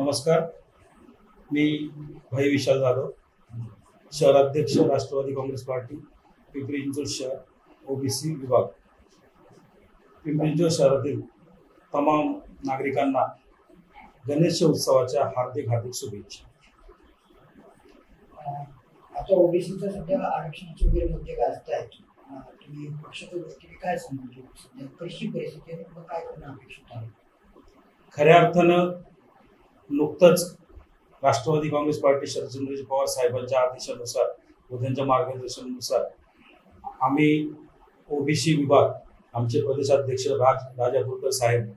नमस्कार. मी भाई विशाल जाधव शहराध्यक्ष राष्ट्रवादी काँग्रेस पार्टी पिंपरी चिंचवड शहर ओबीसी विभाग. पिंपरी चिंचवड शहरातील तमाम नागरिकांना गणेश उत्सवाच्या हार्दिक हार्दिक शुभेच्छा. आता ओबीसीचं सध्या आरक्षणाचे वगैरे मुद्दे गाजत आहेत तुम्ही पक्षाच्या दृष्टीने काय सध्या कशी परिस्थिती काय करणं अपेक्षित आहे? खऱ्या अर्थानं नुकतंच राष्ट्रवादी काँग्रेस पार्टी शरदचंद्रजी पवार साहेबांच्या आदेशानुसार व त्यांच्या मार्गदर्शनानुसार आम्ही ओबीसी विभाग आमचे प्रदेशाध्यक्ष राज राजापूरकर साहेब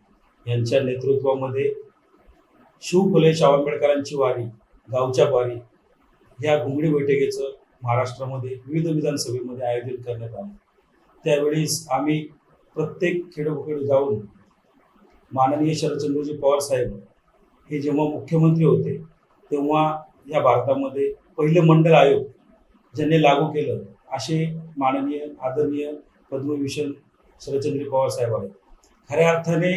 यांच्या नेतृत्वामध्ये शिव फुले आंबेडकरांची वारी गावच्या वारी या घुंगडी बैठकीचं महाराष्ट्रामध्ये विविध विधानसभेमध्ये आयोजन करण्यात आलं. त्यावेळेस आम्ही प्रत्येक खेडोखेड जाऊन माननीय शरदचंद्रजी पवार साहेब हे जेव्हा मुख्यमंत्री होते तेव्हा या भारतामध्ये पहिलं मंडल आयोग ज्यांनी लागू केलं असे माननीय आदरणीय पद्मविभूषण शरदचंद्र पवार साहेब आहेत. खऱ्या अर्थाने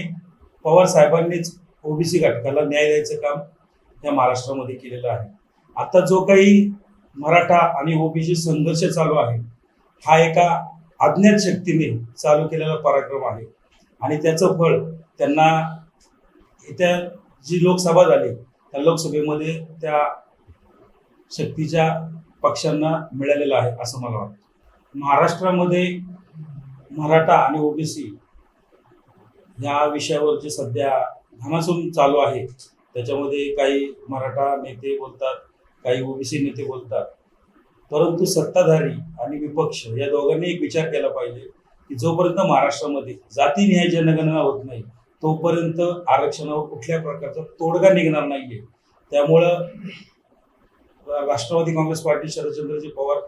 पवार साहेबांनीच ओबीसी घटकाला न्याय द्यायचं काम या महाराष्ट्रामध्ये केलेलं आहे. आता जो काही मराठा आणि ओबीसी संघर्ष चालू आहे हा एका अज्ञात शक्तीने चालू केलेला पराक्रम आहे. आणि त्याचं फळ त्यांना येत्या जी लोकसभा झाली त्या लोकसभेमध्ये त्या शक्तीच्या पक्षांना मिळालेलं आहे असं मला वाटतं. महाराष्ट्रामध्ये मराठा आणि ओबीसी या विषयावर जे सध्या घनासून चालू आहे त्याच्यामध्ये काही मराठा नेते बोलतात काही ओबीसी नेते बोलतात. परंतु सत्ताधारी आणि विपक्ष या दोघांनी एक विचार केला पाहिजे की जोपर्यंत महाराष्ट्रामध्ये जाती न्याय जनगणना होत नाही तोपर्यंत आरक्षणावर कुठल्या प्रकारचा तोडगा निघणार नाहीये. त्यामुळं Rashtrawadi Congress Party Sharadchandraji Pawar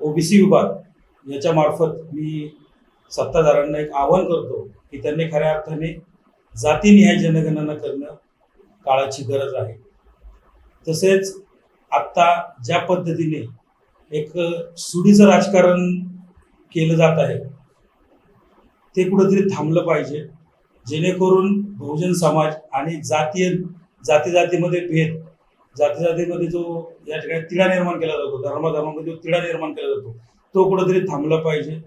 OBC विभाग याच्या मार्फत मी सत्ताधाऱ्यांना एक आवाहन करतो की त्यांनी खऱ्या अर्थाने जातीनिहाय जनगणना करणं काळाची गरज आहे. तसेच आत्ता ज्या पद्धतीने एक सुडीचं राजकारण केलं जात आहे ते कुठंतरी थांबलं पाहिजे. जेणेकरून बहुजन समाज आणि जातीय जाती जातीमध्ये भेद जाती जातीमध्ये जो या ठिकाणी तिढा निर्माण केला जातो धर्माधर्मामध्ये जो तिढा निर्माण केला जातो तो कुठेतरी थांबला पाहिजे.